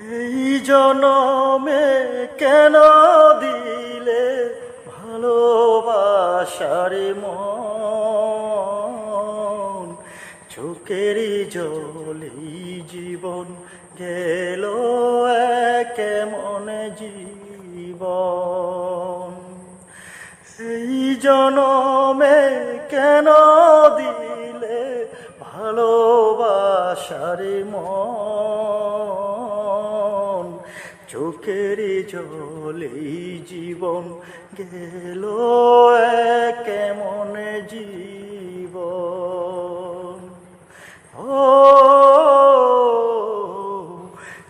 এই জনমে কেন দিলে ভালোবাসার মন? চোখেরই জলি জীবন গেল কেমন জীবন। এই জনমে কেন দিলে ভালোবাসার মন? চোখের জলে জীবন গেল কেমন জীবন? ও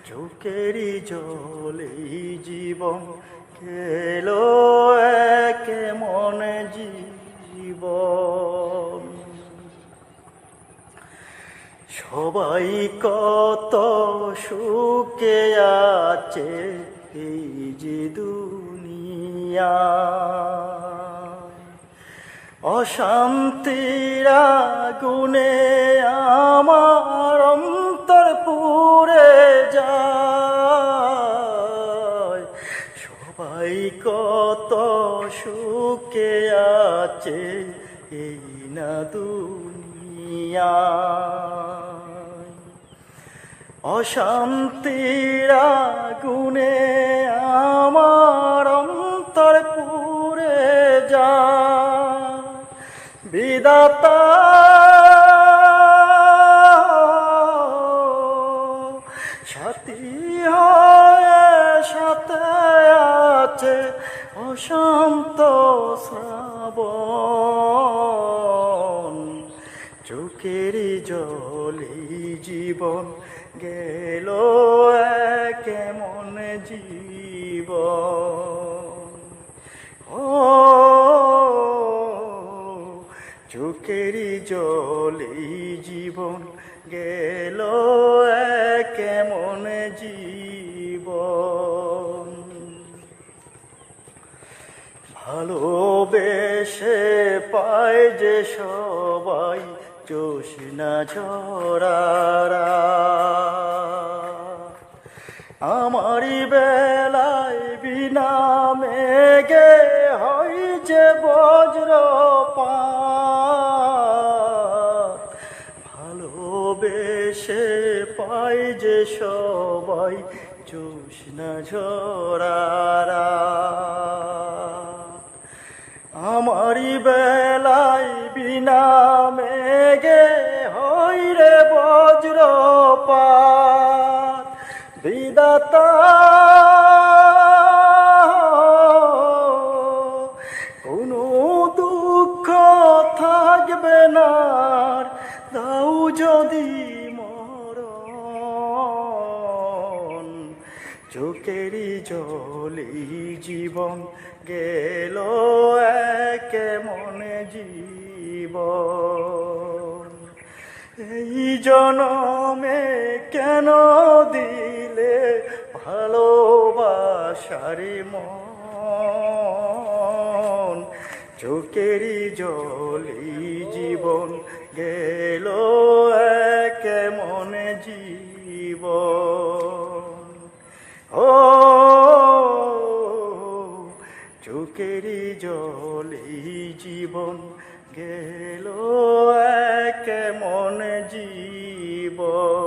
চোখেরই জলে জীবন গেল কেমন জীবন? সবাই কত সুখে আছে এই যে দুনিয়া। অশান্তির গুণে আমার অন্তর পুরে যায়। সবাই কত সুখে আছে এই না দুনিয়া। অশান্তির গুণে আমার অন্তর পুরে যা বিদাতা, সাথী হয়ে সাথে আছে অশান্ত শ্রাবণ। চোখের জলি জীবন গেল কেমন জীবন ও চোখের জলি জীবন গেল কেমন জীবন ভালোবেসে পায় যে সবাই জোসনা ঝরারা আমারই বেলায় বিনা মেঘে হয় যে বজ্র ভালোবেসে পায় যে সবাই জোসনা ঝরারা আমারই বেলাই বিনা মেঘে হই রে বজ্রপাত। বিদাতা কোনো দুঃখ থাকবে না চোখেরই জলি জীবন গেল কেমন জীবন। এই জনমে কেন দিলে ভালোবাসার মন? চোখেরই জলি জীবন গেল কেমন জীবন। এই জীবন গেল এক মন জীবন।